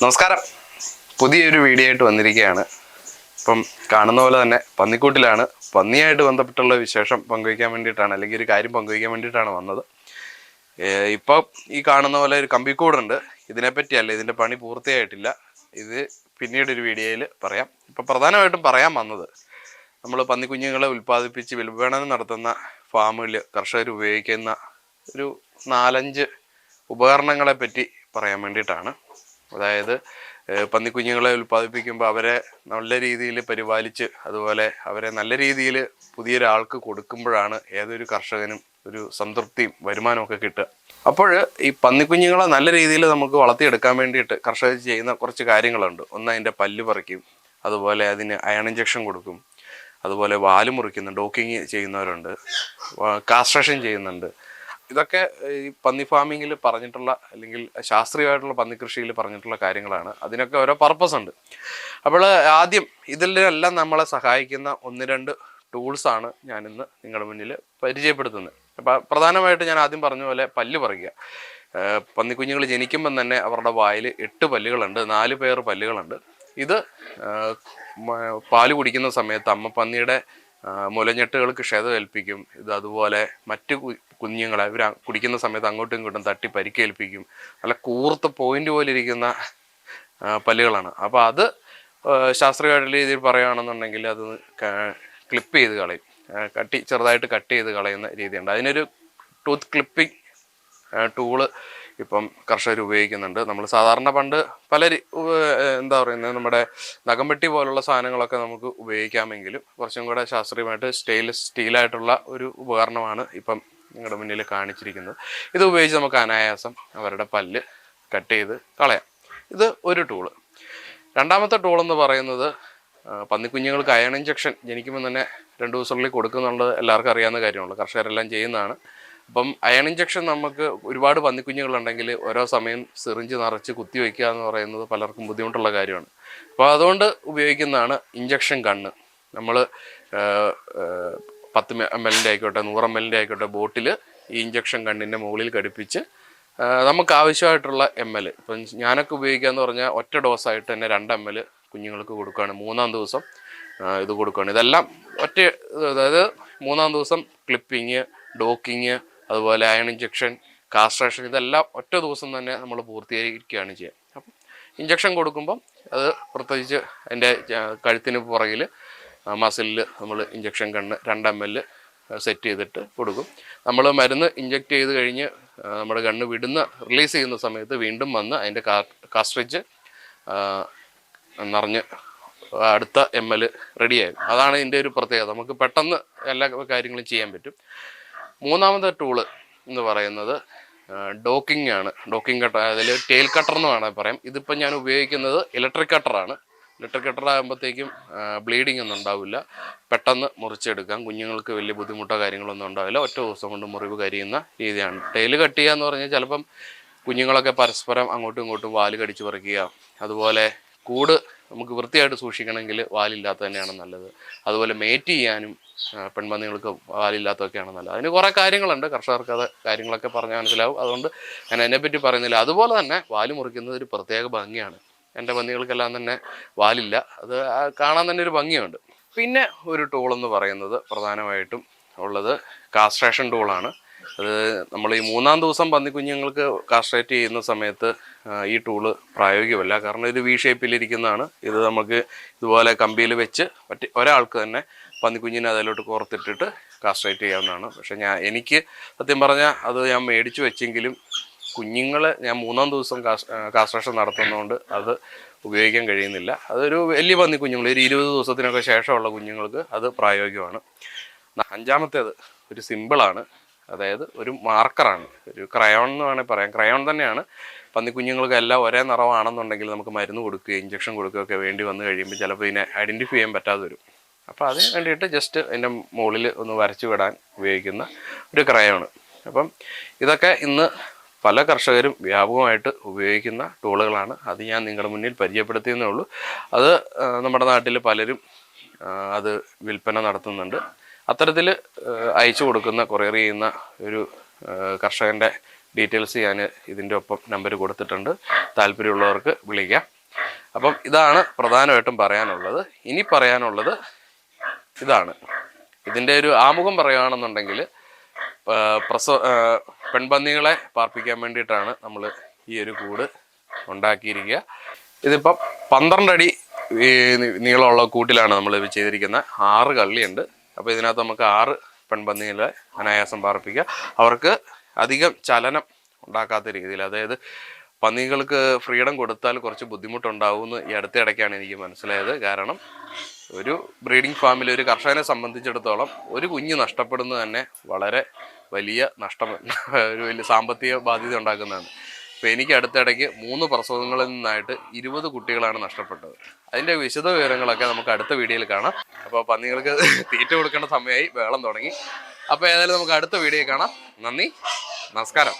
നമസ്കാരം. പുതിയൊരു വീഡിയോ ആയിട്ട് വന്നിരിക്കുകയാണ്. ഇപ്പം കാണുന്ന പോലെ തന്നെ പന്നിക്കൂട്ടിലാണ്. പന്നിയായിട്ട് ബന്ധപ്പെട്ടുള്ള വിശേഷം പങ്കുവയ്ക്കാൻ വേണ്ടിയിട്ടാണ് അല്ലെങ്കിൽ ഒരു കാര്യം പങ്കുവയ്ക്കാൻ വേണ്ടിയിട്ടാണ് വന്നത്. ഇപ്പോൾ ഈ കാണുന്ന പോലെ ഒരു കമ്പിക്കൂടുണ്ട്. ഇതിനെപ്പറ്റിയല്ല ഇതിന്റെ പണി പൂർത്തിയായിട്ടില്ല. ഇത് പിന്നീട് ഒരു വീഡിയോയിൽ പറയാം. ഇപ്പം പ്രധാനമായിട്ടും പറയാൻ വന്നത് നമ്മൾ പന്നിക്കുഞ്ഞുങ്ങളെ ഉൽപ്പാദിപ്പിച്ച് വിൽപ്പനം നടത്തുന്ന ഫാമുകളിൽ കർഷകർ ഉപയോഗിക്കുന്ന ഒരു നാലഞ്ച് ഉപകരണങ്ങളെ പറ്റി പറയാൻ വേണ്ടിയിട്ടാണ്. അതായത് പന്നിക്കുഞ്ഞുങ്ങളെ ഉൽപ്പാദിപ്പിക്കുമ്പോൾ അവരെ നല്ല രീതിയിൽ പരിപാലിച്ച് അതുപോലെ അവരെ നല്ല രീതിയിൽ പുതിയൊരാൾക്ക് കൊടുക്കുമ്പോഴാണ് ഏതൊരു കർഷകനും ഒരു സംതൃപ്തിയും വരുമാനമൊക്കെ കിട്ടുക. അപ്പോൾ ഈ പന്നിക്കുഞ്ഞുങ്ങളെ നല്ല രീതിയിൽ നമുക്ക് വളർത്തിയെടുക്കാൻ വേണ്ടിയിട്ട് കർഷകർ ചെയ്യുന്ന കുറച്ച് കാര്യങ്ങളുണ്ട്. ഒന്ന് അതിന്റെ പല്ല് പറിക്കും അതുപോലെ അതിന് അയൺ ഇഞ്ചക്ഷൻ കൊടുക്കും അതുപോലെ വാൽ മുറിക്കുന്നുണ്ട് ഡോക്കിങ് ചെയ്യുന്നവരുണ്ട് കാസ്ട്രേഷൻ ചെയ്യുന്നുണ്ട് ഇതൊക്കെ ഈ പന്നി ഫാമിങ്ങിൽ പറഞ്ഞിട്ടുള്ള അല്ലെങ്കിൽ ശാസ്ത്രീയമായിട്ടുള്ള പന്നി കൃഷിയിൽ പറഞ്ഞിട്ടുള്ള കാര്യങ്ങളാണ്. അതിനൊക്കെ ഓരോ പർപ്പസ് ഉണ്ട്. അപ്പോൾ ആദ്യം ഇതിലെല്ലാം നമ്മളെ സഹായിക്കുന്ന ഒന്ന് രണ്ട് ടൂൾസാണ് ഞാനിന്ന് നിങ്ങളുടെ മുന്നിൽ പരിചയപ്പെടുത്തുന്നത്. അപ്പം പ്രധാനമായിട്ട് ഞാൻ ആദ്യം പറഞ്ഞ പോലെ പല്ല് പറിക്കുക. പന്നിക്കുഞ്ഞുങ്ങൾ ജനിക്കുമ്പം തന്നെ അവരുടെ വായിൽ എട്ട് പല്ലുകളുണ്ട് നാല് പേർ പല്ലുകളുണ്ട്. ഇത് പാൽ കുടിക്കുന്ന സമയത്ത് അമ്മ പന്നിയുടെ മുലഞ്ഞെട്ടുകൾക്ക് ക്ഷതം ഏൽപ്പിക്കും ഇത് അതുപോലെ മറ്റു കുഞ്ഞുങ്ങളെ ഇവർ കുടിക്കുന്ന സമയത്ത് അങ്ങോട്ടും ഇങ്ങോട്ടും തട്ടി പരിക്കേൽപ്പിക്കും. നല്ല കൂർത്ത പോയിന്റ് പോലെ ഇരിക്കുന്ന പല്ലുകളാണ്. അപ്പോൾ അത് ശാസ്ത്രീയമായിട്ടുള്ള രീതിയിൽ പറയുകയാണെന്നുണ്ടെങ്കിൽ അത് ക്ലിപ്പ് ചെയ്ത് കളയും. കട്ടി ചെറുതായിട്ട് കട്ട് ചെയ്ത് കളയുന്ന രീതിയുണ്ട്. അതിനൊരു ടൂത്ത് ക്ലിപ്പിംഗ് ടൂൾ ഇപ്പം കർഷകർ ഉപയോഗിക്കുന്നുണ്ട്. നമ്മൾ സാധാരണ പണ്ട് പല എന്താ പറയുന്നത് നമ്മുടെ നഖംപെട്ടി പോലുള്ള സാധനങ്ങളൊക്കെ നമുക്ക് ഉപയോഗിക്കാമെങ്കിലും കുറച്ചും കൂടെ ശാസ്ത്രീയമായിട്ട് സ്റ്റെയിൻലെസ് സ്റ്റീലായിട്ടുള്ള ഒരു ഉപകരണമാണ് ഇപ്പം നിങ്ങളുടെ മുന്നിൽ കാണിച്ചിരിക്കുന്നത് ഇത് ഉപയോഗിച്ച് നമുക്ക് അനായാസം അവരുടെ പല്ല് കട്ട് ചെയ്ത് കളയാം. ഇത് ഒരു ടൂൾ രണ്ടാമത്തെ ടൂൾ എന്ന് പറയുന്നത് പന്നിക്കുഞ്ഞുങ്ങൾക്ക് അയൺ ഇഞ്ചക്ഷൻ ജനിക്കുമ്പോൾ തന്നെ രണ്ട് ദിവസങ്ങളിൽ കൊടുക്കുന്നുള്ളത് എല്ലാവർക്കും അറിയാവുന്ന കാര്യമുള്ളൂ കർഷകരെല്ലാം ചെയ്യുന്നതാണ്. അപ്പം അയൺ ഇഞ്ചക്ഷൻ നമുക്ക് ഒരുപാട് പന്നിക്കുഞ്ഞുങ്ങളുണ്ടെങ്കിൽ ഓരോ സമയം സിറിഞ്ച് നിറച്ച് കുത്തി വയ്ക്കുക എന്ന് പറയുന്നത് പലർക്കും ബുദ്ധിമുട്ടുള്ള കാര്യമാണ്. അപ്പോൾ അതുകൊണ്ട് ഉപയോഗിക്കുന്നതാണ് ഇഞ്ചക്ഷൻ കണ്ണ് നമ്മൾ പത്ത് എം എല്ലിന്റെ ആയിക്കോട്ടെ നൂറ് എം എല്ലിന്റെ ആയിക്കോട്ടെ ബോട്ടിൽ ഈ ഇഞ്ചക്ഷൻ കണ്ണിന്റെ മുകളിൽ ഘടിപ്പിച്ച് നമുക്ക് ആവശ്യമായിട്ടുള്ള എം എൽ ഇപ്പം ഞാനൊക്കെ ഉപയോഗിക്കാന്ന് പറഞ്ഞാൽ ഒറ്റ ഡോസായിട്ട് തന്നെ രണ്ട് എം എൽ കുഞ്ഞുങ്ങൾക്ക് കൊടുക്കുകയാണ്. മൂന്നാം ദിവസം ഇത് കൊടുക്കുകയാണ്. ഇതെല്ലാം ഒറ്റ അതായത് മൂന്നാം ദിവസം ക്ലിപ്പിങ് ഡോക്കിങ് അതുപോലെ അയൺ ഇഞ്ചക്ഷൻ കാസ്ട്രേഷൻ ഇതെല്ലാം ഒറ്റ ദിവസം തന്നെ നമ്മൾ പൂർത്തീകരിക്കുകയാണ് ചെയ്യുക. അപ്പം ഇഞ്ചക്ഷൻ കൊടുക്കുമ്പം അത് പ്രത്യേകിച്ച് എന്റെ കഴുത്തിന് പുറകിൽ മസിലിൽ നമ്മൾ ഇഞ്ചക്ഷൻ കണ്ണ് രണ്ട് എം എൽ സെറ്റ് ചെയ്തിട്ട് കൊടുക്കും. നമ്മൾ മരുന്ന് ഇഞ്ചെക്ട് ചെയ്ത് കഴിഞ്ഞ് നമ്മുടെ കണ്ണ് വിടുന്ന റിലീസ് ചെയ്യുന്ന സമയത്ത് വീണ്ടും വന്ന് അതിന്റെ കാസ്ട്രിച്ച് നിറഞ്ഞ് അടുത്ത എം എൽ റെഡിയായി അതാണ് ഇതിന്റെ ഒരു പ്രത്യേകത. നമുക്ക് പെട്ടെന്ന് എല്ലാ കാര്യങ്ങളും ചെയ്യാൻ പറ്റും. മൂന്നാമത്തെ ടൂൾ എന്ന് പറയുന്നത് ഡോക്കിംഗ് ആണ്. ഡോക്കിംഗ് കട്ടർ അതിൽ ടേൽ കട്ടർ എന്ന് വേണമെങ്കിൽ പറയാം. ഇതിപ്പോൾ ഞാൻ ഉപയോഗിക്കുന്നത് ഇലക്ട്രിക് കട്ടറാണ് ഇലക്ട്രിക് കെട്ടറാകുമ്പോഴത്തേക്കും ബ്ലീഡിംഗ് ഒന്നും ഉണ്ടാവില്ല. പെട്ടെന്ന് മുറിച്ചെടുക്കാം. കുഞ്ഞുങ്ങൾക്ക് വലിയ ബുദ്ധിമുട്ടോ കാര്യങ്ങളൊന്നും ഉണ്ടാവില്ല. ഒറ്റ ദിവസം കൊണ്ട് മുറിവ് കരിയുന്ന രീതിയാണ്. ടെയിൽ കട്ട് ചെയ്യുക എന്ന് പറഞ്ഞാൽ ചിലപ്പം കുഞ്ഞുങ്ങളൊക്കെ പരസ്പരം അങ്ങോട്ടും ഇങ്ങോട്ടും വാൽ കടിച്ചു പറിക്കുക. അതുപോലെ കൂട് നമുക്ക് വൃത്തിയായിട്ട് സൂക്ഷിക്കണമെങ്കിൽ വാലില്ലാത്ത തന്നെയാണ് നല്ലത്. അതുപോലെ മേറ്റ് ചെയ്യാനും പെൺപന്നികൾക്ക് വാലില്ലാത്തതൊക്കെയാണ് നല്ലത്. അതിന് കുറേ കാര്യങ്ങളുണ്ട്. കർഷകർക്ക് അത് കാര്യങ്ങളൊക്കെ പറഞ്ഞാൽ മനസ്സിലാവും. അതുകൊണ്ട് ഞാൻ അതിനെപ്പറ്റി പറയുന്നില്ല. അതുപോലെ തന്നെ വാൽ മുറിക്കുന്നത് ഒരു പ്രത്യേക ഭംഗിയാണ്. എന്റെ പന്നികൾക്കെല്ലാം തന്നെ വാലില്ല. അത് കാണാൻ തന്നെ ഒരു ഭംഗിയുണ്ട്. പിന്നെ ഒരു ടൂൾ എന്ന് പറയുന്നത് പ്രധാനമായിട്ടും ഉള്ളത് കാസ്ട്രേഷൻ ടൂളാണ്. അത് നമ്മൾ ഈ മൂന്നാം ദിവസം പന്നിക്കുഞ്ഞുങ്ങൾക്ക് കാസ്ട്രേറ്റ് ചെയ്യുന്ന സമയത്ത് ഈ ടൂൾ പ്രായോഗികമല്ല. കാരണം ഇത് വി ഷേപ്പിലിരിക്കുന്നതാണ് ഇത് നമുക്ക് ഇതുപോലെ കമ്പിയിൽ വെച്ച് പറ്റി ഒരാൾക്ക് തന്നെ പന്നിക്കുഞ്ഞിനെ അതിലോട്ട് കോർത്തിട്ടിട്ട് കാസ്ട്രേറ്റ് ചെയ്യാവുന്നതാണ്. പക്ഷേ ഞാൻ എനിക്ക് സത്യം പറഞ്ഞാൽ അത് ഞാൻ മേടിച്ചു വെച്ചെങ്കിലും കുഞ്ഞുങ്ങളെ ഞാൻ മൂന്നാം ദിവസം കാസ്ട്രേഷൻ നടത്തുന്നതുകൊണ്ട് അത് ഉപയോഗിക്കാൻ കഴിയുന്നില്ല. അതൊരു വലിയ പന്നി കുഞ്ഞുങ്ങൾ ഒരു ഇരുപത് ദിവസത്തിനൊക്കെ ശേഷമുള്ള കുഞ്ഞുങ്ങൾക്ക് അത് പ്രായോഗികമാണ്. അഞ്ചാമത്തേത് ഒരു സിമ്പിളാണ്. അതായത് ഒരു മാർക്കറാണ്. ഒരു ക്രയോൺ എന്ന് വേണമെങ്കിൽ പറയാം. ക്രയോൺ തന്നെയാണ്. പന്നി കുഞ്ഞുങ്ങൾക്ക് എല്ലാം ഒരേ നിറമാണെന്നുണ്ടെങ്കിൽ നമുക്ക് മരുന്ന് കൊടുക്കുക ഇഞ്ചക്ഷൻ കൊടുക്കുകയൊക്കെ വേണ്ടി വന്നു കഴിയുമ്പോൾ ചിലപ്പോൾ ഇതിനെ ഐഡന്റിഫൈ ചെയ്യാൻ പറ്റാതെ വരും. അപ്പോൾ അതിന് വേണ്ടിയിട്ട് ജസ്റ്റ് അതിന്റെ മുകളിൽ ഒന്ന് വരച്ചു വിടാൻ ഉപയോഗിക്കുന്ന ഒരു ക്രയോൺ. അപ്പം ഇതൊക്കെ ഇന്ന് പല കർഷകരും വ്യാപകമായിട്ട് ഉപയോഗിക്കുന്ന ടൂളുകളാണ്. അത് ഞാൻ നിങ്ങളുടെ മുന്നിൽ പരിചയപ്പെടുത്തിയെന്നേ ഉള്ളൂ. അത് നമ്മുടെ നാട്ടിൽ പലരും അത് വിൽപ്പന നടത്തുന്നുണ്ട്. അത്തരത്തിൽ അയച്ചു കൊടുക്കുന്ന കൊറിയർ ചെയ്യുന്ന ഒരു കർഷകന്റെ ഡീറ്റെയിൽസ് ഞാൻ ഇതിന്റെ ഒപ്പം നമ്പർ കൊടുത്തിട്ടുണ്ട്. താല്പര്യമുള്ളവർക്ക് വിളിക്കാം. അപ്പം ഇതാണ് പ്രധാനമായിട്ടും പറയാനുള്ളത്. ഇനി പറയാനുള്ളത് ഇതാണ്. ഇതിന്റെ ഒരു ആമുഖം പറയുകയാണെന്നുണ്ടെങ്കിൽ പ്രസവ പെൺപന്നികളെ പാർപ്പിക്കാൻ വേണ്ടിയിട്ടാണ് നമ്മൾ ഈ ഒരു കൂട് ഉണ്ടാക്കിയിരിക്കുക. ഇതിപ്പം പന്ത്രണ്ട് അടി നീളമുള്ള കൂട്ടിലാണ് നമ്മൾ ഇത് ചെയ്തിരിക്കുന്നത് ആറ് കള്ളിയുണ്ട്. അപ്പോൾ ഇതിനകത്ത് നമുക്ക് ആറ് പെൺപന്നികളെ അനായാസം പാർപ്പിക്കുക അവർക്ക് അധികം ചലനം ഉണ്ടാക്കാത്ത രീതിയിൽ അതായത് പന്നികൾക്ക് ഫ്രീഡം കൊടുത്താൽ കുറച്ച് ബുദ്ധിമുട്ടുണ്ടാവുമെന്ന് ഈ അടുത്തിടയ്ക്കാണ് എനിക്ക് മനസ്സിലായത്. കാരണം ഒരു ബ്രീഡിംഗ് ഫാമിൽ ഒരു കർഷകനെ സംബന്ധിച്ചിടത്തോളം ഒരു കുഞ്ഞ് നഷ്ടപ്പെടുന്നത് തന്നെ വളരെ വലിയ നഷ്ടം ഒരു വലിയ സാമ്പത്തിക ബാധ്യത ഉണ്ടാക്കുന്നതാണ്. അപ്പോൾ എനിക്ക് അടുത്തിടയ്ക്ക് മൂന്ന് പ്രസവങ്ങളിൽ നിന്നായിട്ട് ഇരുപത് കുട്ടികളാണ് നഷ്ടപ്പെട്ടത്. അതിന്റെ വിശദ വിവരങ്ങളൊക്കെ നമുക്ക് അടുത്ത വീഡിയോയിൽ കാണാം. അപ്പോൾ പന്നികൾക്ക് തീറ്റ കൊടുക്കേണ്ട സമയമായി വേളം തുടങ്ങി. അപ്പോൾ ഏതായാലും നമുക്ക് അടുത്ത വീഡിയോയിൽ കാണാം. നന്ദി നമസ്കാരം.